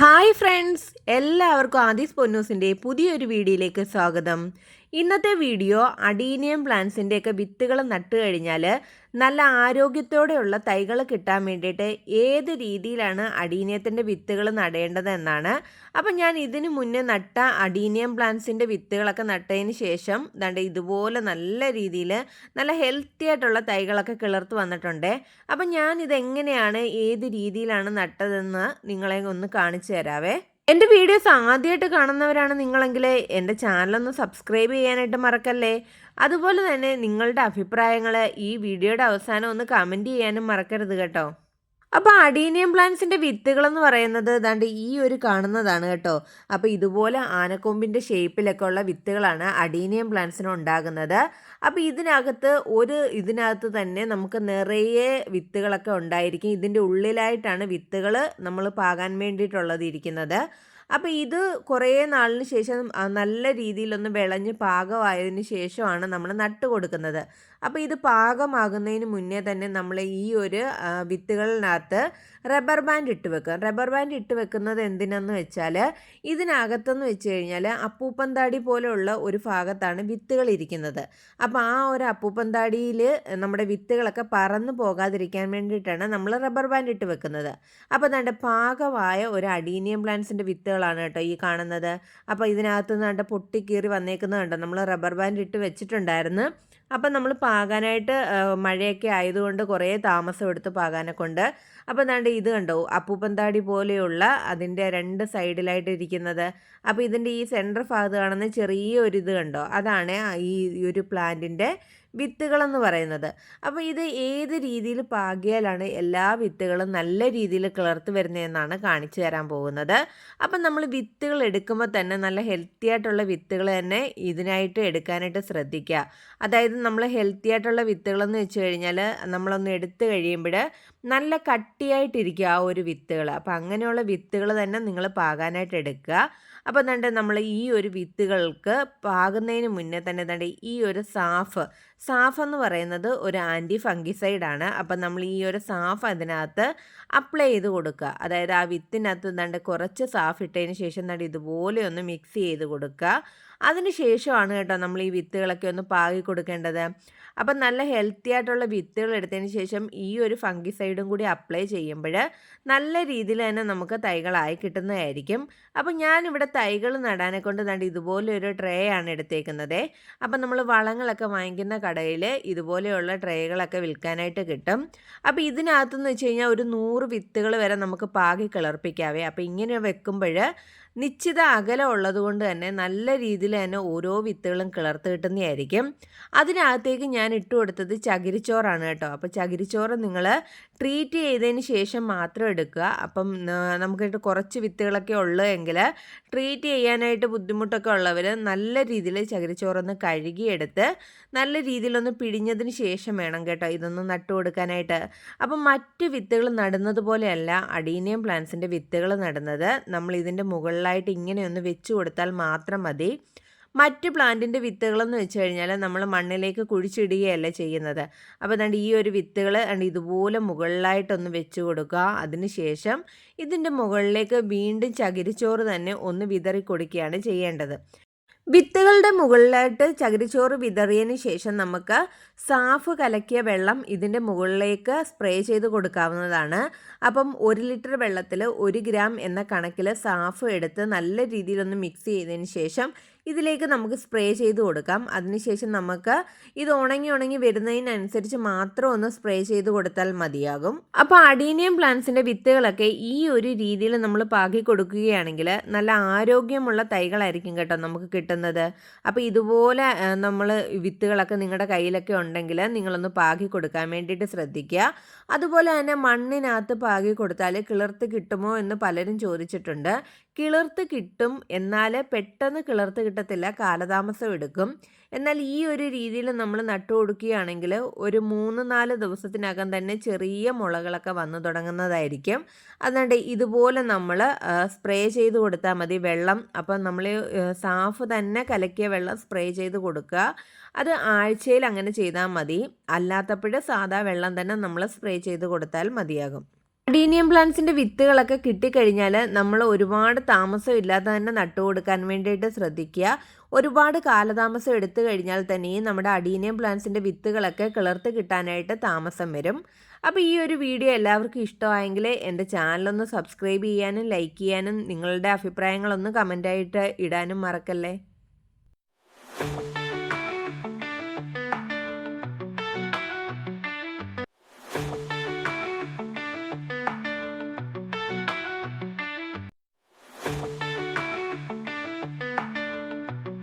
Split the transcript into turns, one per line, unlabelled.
Hi friends എല്ലാവർക്കും ആദിസ് പൊന്നൂസിന്റെ പുതിയൊരു വീഡിയോയിലേക്ക് സ്വാഗതം. ഇന്നത്തെ വീഡിയോ അഡീനിയം പ്ലാന്റ്സിന്റെയൊക്കെ വിത്തുകൾ നട്ട് കഴിഞ്ഞാൽ നല്ല ആരോഗ്യത്തോടെയുള്ള തൈകൾ കിട്ടാൻ വേണ്ടിയിട്ട് ഏത് രീതിയിലാണ് അഡീനിയത്തിന്റെ വിത്തുകൾ നടേണ്ടത് എന്നാണ്. അപ്പം ഞാൻ ഇതിന് മുന്നേ നട്ട അഡീനിയം പ്ലാന്റ്സിന്റെ വിത്തുകളൊക്കെ നട്ടതിന് ശേഷം ദണ്ട് ഇതുപോലെ നല്ല രീതിയിൽ നല്ല ഹെൽത്തി ആയിട്ടുള്ള തൈകളൊക്കെ കിളർത്ത് വന്നിട്ടുണ്ട്. അപ്പം ഞാൻ ഇതെങ്ങനെയാണ് ഏത് രീതിയിലാണ് നട്ടതെന്ന് നിങ്ങളെ ഒന്ന് കാണിച്ചു തരാവേ. എന്റെ വീഡിയോസ് ആദ്യമായിട്ട് കാണുന്നവരാണ് നിങ്ങളെങ്കിൽ എന്റെ ചാനലൊന്ന് സബ്സ്ക്രൈബ് ചെയ്യാനായിട്ട് മറക്കല്ലേ? അതുപോലെ തന്നെ നിങ്ങളുടെ അഭിപ്രായങ്ങൾ ഈ വീഡിയോയുടെ അവസാനം ഒന്ന് കമന്റ് ചെയ്യാനും മറക്കരുത് കേട്ടോ. അപ്പോൾ അഡീനിയം പ്ലാന്റ്സിന്റെ വിത്തുകളെന്ന് പറയുന്നത് ദാണ്ട് ഈ ഒരു കാണുന്നതാണ് കേട്ടോ. അപ്പോൾ ഇതുപോലെ ആനക്കൊമ്പിന്റെ ഷേപ്പിലൊക്കെ ഉള്ള വിത്തുകളാണ് അഡീനിയം പ്ലാന്റ്സിന് ഉണ്ടാകുന്നത്. അപ്പോൾ ഇതിനകത്ത് ഒരു ഇതിനകത്ത് തന്നെ നമുക്ക് നിറയെ വിത്തുകളൊക്കെ ഉണ്ടായിരിക്കും. ഇതിന്റെ ഉള്ളിലായിട്ടാണ് വിത്തുകൾ നമ്മൾ പാകാൻ വേണ്ടിയിട്ടുള്ളത് ഇരിക്കുന്നത്. അപ്പോൾ ഇത് കുറേ നാളിന് ശേഷം നല്ല രീതിയിലൊന്ന് വിളഞ്ഞ് പാകമായതിന് ശേഷമാണ് നമ്മൾ നട്ട് കൊടുക്കുന്നത് അപ്പോൾ ഇത് പാകമാകുന്നതിന് മുന്നേ തന്നെ നമ്മൾ ഈ ഒരു വിത്തുകളിനകത്ത് റബ്ബർ ബാൻഡ് ഇട്ട് വെക്കുക. റബ്ബർ ബാൻഡ് ഇട്ട് വെക്കുന്നത് എന്തിനെന്ന് വെച്ചാൽ ഇതിനകത്തെന്ന് വെച്ച് കഴിഞ്ഞാൽ അപ്പൂപ്പന്താടി പോലെയുള്ള ഒരു ഭാഗത്താണ് വിത്തുകൾ ഇരിക്കുന്നത്. അപ്പോൾ ആ ഒരു അപ്പൂപ്പന്താടിയിൽ നമ്മുടെ വിത്തുകളൊക്കെ പറന്നു പോകാതിരിക്കാൻ വേണ്ടിയിട്ടാണ് നമ്മൾ റബ്ബർ ബാൻഡ് ഇട്ട് വെക്കുന്നത്. അപ്പോൾ നമ്മുടെ പാകമായ ഒരു അഡീനിയം പ്ലാന്റ്സിന്റെ വിത്തുകളാണ് കേട്ടോ ഈ കാണുന്നത്. അപ്പോൾ ഇതിനകത്ത് നിന്ന് പൊട്ടിക്കീറി വന്നേക്കുന്നത് കണ്ടോ നമ്മൾ റബ്ബർ ബാൻഡ് ഇട്ട് വെച്ചിട്ടുണ്ടായിരുന്നു. അപ്പം നമ്മൾ പാകാനായിട്ട് മഴയൊക്കെ ആയതുകൊണ്ട് കുറേ താമസം എടുത്ത് പാകാനെ കൊണ്ട് അപ്പോൾ എന്താണ്ട് ഇത് കണ്ടോ? അപ്പൂപ്പന്താടി പോലെയുള്ള അതിന്റെ രണ്ട് സൈഡിലായിട്ട് ഇരിക്കുന്നത്. അപ്പോൾ ഇതിന്റെ ഈ സെന്റർ ഭാഗത്ത് കാണുന്ന ചെറിയ ഒരു ഇത് കണ്ടോ? അതാണ് ഈ ഒരു പ്ലാന്റിന്റെ വിത്തുകളെന്ന് പറയുന്നത്. അപ്പോൾ ഇത് ഏത് രീതിയിൽ പാകിയാലാണ് എല്ലാ വിത്തുകളും നല്ല രീതിയിൽ കിളർത്ത് വരുന്നതെന്നാണ് കാണിച്ചു തരാൻ പോകുന്നത്. അപ്പം നമ്മൾ വിത്തുകൾ എടുക്കുമ്പോൾ തന്നെ നല്ല ഹെൽത്തി ആയിട്ടുള്ള വിത്തുകൾ തന്നെ ഇതിനായിട്ട് എടുക്കാനായിട്ട് ശ്രദ്ധിക്കുക. അതായത് നമ്മൾ ഹെൽത്തി ആയിട്ടുള്ള വിത്തുകളെന്ന് വെച്ച് കഴിഞ്ഞാൽ നമ്മളൊന്ന് എടുത്തു കഴിയുമ്പോൾ നല്ല കട്ടിയായിട്ടിരിക്കുക ആ ഒരു വിത്തുകൾ അപ്പോൾ അങ്ങനെയുള്ള വിത്തുകൾ തന്നെ നിങ്ങൾ പാകാനായിട്ട് എടുക്കുക. അപ്പോൾ എന്താണ്ട് നമ്മൾ ഈ ഒരു വിത്തുകൾക്ക് പാകുന്നതിന് മുന്നേ തന്നെ എന്താണ്ട് ഈ ഒരു സാഫ് സാഫ് എന്ന് പറയുന്നത് ഒരു ആന്റി ഫംഗിസൈഡാണ് അപ്പം നമ്മൾ ഈ ഒരു സാഫ് അതിനകത്ത് അപ്ലൈ ചെയ്ത് കൊടുക്കുക. അതായത് ആ വിത്തിനകത്ത് എന്താണ്ട് കുറച്ച് സാഫ് ഇട്ടതിന് ശേഷം എന്താണ്ട് ഇതുപോലെ ഒന്ന് മിക്സ് ചെയ്ത് കൊടുക്കുക. അതിന് ശേഷമാണ് കേട്ടോ നമ്മൾ ഈ വിത്തുകളൊക്കെ ഒന്ന് പാകി കൊടുക്കേണ്ടത്. അപ്പം നല്ല ഹെൽത്തി ആയിട്ടുള്ള വിത്തുകൾ എടുത്തതിന് ശേഷം ഈ ഒരു ഫംഗിസൈഡും കൂടി അപ്ലൈ ചെയ്യുമ്പോൾ നല്ല രീതിയിൽ തന്നെ നമുക്ക് തൈകളായി കിട്ടുന്നതായിരിക്കും. അപ്പം ഞാനിവിടെ തൈകൾ നടാനെ കൊണ്ട് തണ്ട് ഇതുപോലെ ഒരു ട്രേ ആണ് എടുത്തേക്കുന്നത്. അപ്പം നമ്മൾ വളങ്ങളൊക്കെ വാങ്ങിക്കുന്ന കടയിൽ ഇതുപോലെയുള്ള ട്രേകളൊക്കെ വിൽക്കാനായിട്ട് കിട്ടും. അപ്പോൾ ഇതിനകത്തുനിന്ന് വെച്ച് കഴിഞ്ഞാൽ ഒരു നൂറ് വിത്തുകൾ വരെ നമുക്ക് പാകി കിളർപ്പിക്കാവേ. അപ്പോൾ ഇങ്ങനെ വെക്കുമ്പോൾ നിശ്ചിത അകലം ഉള്ളതുകൊണ്ട് തന്നെ നല്ല രീതിയിൽ തന്നെ ഓരോ വിത്തുകളും കിളർത്ത് കിട്ടുന്നതായിരിക്കും. അതിനകത്തേക്ക് ഞാൻ ഇട്ട് കൊടുത്തത് ചകിരിച്ചോറാണ് കേട്ടോ. അപ്പോൾ ചകിരിച്ചോറ് നിങ്ങൾ ട്രീറ്റ് ചെയ്തതിന് ശേഷം മാത്രം എടുക്കുക. അപ്പം നമുക്കിട്ട് കുറച്ച് വിത്തുകളൊക്കെ ഉള്ളൂ എങ്കിൽ ട്രീറ്റ് ചെയ്യാനായിട്ട് ബുദ്ധിമുട്ടൊക്കെ ഉള്ളവർ നല്ല രീതിയിൽ ചകിരിച്ചോറൊന്ന് കഴുകിയെടുത്ത് നല്ല രീതിയിലൊന്ന് പിടിഞ്ഞതിന് ശേഷം വേണം കേട്ടോ ഇതൊന്ന് നട്ടു കൊടുക്കാനായിട്ട്. അപ്പം മറ്റ് വിത്തുകൾ നടുന്നത് പോലെയല്ല അഡീനിയം പ്ലാന്റ്സിന്റെ വിത്തുകൾ നടുന്നത്. നമ്മൾ ഇതിന്റെ മുകളിലായിട്ട് ഇങ്ങനെ ഒന്ന് വെച്ച് കൊടുത്താൽ മാത്രം മതി. മറ്റ് പ്ലാന്റിന്റെ വിത്തുകളെന്ന് വെച്ച് കഴിഞ്ഞാൽ നമ്മൾ മണ്ണിലേക്ക് കുഴിച്ചിടുകയല്ല ചെയ്യുന്നത്. അപ്പോൾ അതുകൊണ്ട് ഈ ഒരു വിത്തുകൾ ഇതുപോലെ മുകളിലായിട്ടൊന്ന് വെച്ച് കൊടുക്കുക. അതിനുശേഷം ഇതിന്റെ മുകളിലേക്ക് വീണ്ടും ചകിരിച്ചോറ് തന്നെ ഒന്ന് വിതറി കൊടുക്കുകയാണ് ചെയ്യേണ്ടത്. വിത്തുകളുടെ മുകളിലായിട്ട് ചകിരിച്ചോറ് വിതറിയതിന് ശേഷം നമുക്ക് സാഫ് കലക്കിയ വെള്ളം ഇതിന്റെ മുകളിലേക്ക് സ്പ്രേ ചെയ്ത് കൊടുക്കാവുന്നതാണ്. അപ്പം ഒരു ലിറ്റർ വെള്ളത്തിൽ ഒരു ഗ്രാം എന്ന കണക്കിൽ സാഫ് എടുത്ത് നല്ല രീതിയിലൊന്ന് മിക്സ് ചെയ്തതിന് ശേഷം ഇതിലേക്ക് നമുക്ക് സ്പ്രേ ചെയ്ത് കൊടുക്കാം. അതിനുശേഷം നമുക്ക് ഇത് ഉണങ്ങി ഉണങ്ങി വരുന്നതിനനുസരിച്ച് മാത്രം ഒന്ന് സ്പ്രേ ചെയ്ത് കൊടുത്താൽ മതിയാകും. അപ്പോൾ അഡീനിയം പ്ലാന്റ്സിന്റെ വിത്തുകളൊക്കെ ഈ ഒരു രീതിയിൽ നമ്മൾ പാകി കൊടുക്കുകയാണെങ്കിൽ നല്ല ആരോഗ്യമുള്ള തൈകളായിരിക്കും കേട്ടോ നമുക്ക് കിട്ടുന്നത്. അപ്പോൾ ഇതുപോലെ നമ്മൾ വിത്തുകളൊക്കെ നിങ്ങളുടെ കയ്യിലൊക്കെ ഉണ്ടെങ്കിൽ നിങ്ങളൊന്ന് പാകി കൊടുക്കാൻ വേണ്ടിയിട്ട് ശ്രദ്ധിക്കുക. അതുപോലെ തന്നെ മണ്ണിനകത്ത് പാകി കൊടുത്താൽ കിളിർത്ത് കിട്ടുമോ എന്ന് പലരും ചോദിച്ചിട്ടുണ്ട്. കിളിർത്ത് കിട്ടും എന്നാൽ പെട്ടെന്ന് കിളിർത്ത് കിട്ടത്തില്ല കാലതാമസം എടുക്കും. എന്നാൽ ഈ ഒരു രീതിയിൽ നമ്മൾ നട്ടു കൊടുക്കുകയാണെങ്കിൽ ഒരു മൂന്ന് നാല് ദിവസത്തിനകം തന്നെ ചെറിയ മുളകളൊക്കെ വന്നു തുടങ്ങുന്നതായിരിക്കും. അതുകൊണ്ട് ഇതുപോലെ നമ്മൾ സ്പ്രേ ചെയ്ത് കൊടുത്താൽ മതി. വെള്ളം അപ്പം നമ്മൾ സാഫ് തന്നെ കലക്കിയ വെള്ളം സ്പ്രേ ചെയ്ത് കൊടുക്കുക. അത് ആഴ്ചയിൽ അങ്ങനെ ചെയ്താൽ മതി. അല്ലാത്തപ്പോൾ സാധാ വെള്ളം തന്നെ നമ്മൾ സ്പ്രേ ചെയ്ത് കൊടുത്താൽ മതിയാകും. അഡീനിയം പ്ലാന്റ്സിന്റെ വിത്തുകളൊക്കെ കിട്ടിക്കഴിഞ്ഞാൽ നമ്മൾ ഒരുപാട് താമസം ഇല്ലാതെ തന്നെ നട്ടു കൊടുക്കാൻ വേണ്ടിയിട്ട് ശ്രദ്ധിക്കുക. ഒരുപാട് കാലതാമസം എടുത്തു കഴിഞ്ഞാൽ തന്നെയും നമ്മുടെ അഡീനിയം പ്ലാന്റ്സിന്റെ വിത്തുകളൊക്കെ കിളർത്ത് കിട്ടാനായിട്ട് താമസം വരും. അപ്പോൾ ഈ ഒരു വീഡിയോ എല്ലാവർക്കും ഇഷ്ടമായെങ്കിൽ എന്റെ ചാനലൊന്ന് സബ്സ്ക്രൈബ് ചെയ്യാനും ലൈക്ക് ചെയ്യാനും നിങ്ങളുടെ അഭിപ്രായങ്ങളൊന്ന് കമന്റായിട്ട് ഇടാനും മറക്കല്ലേ?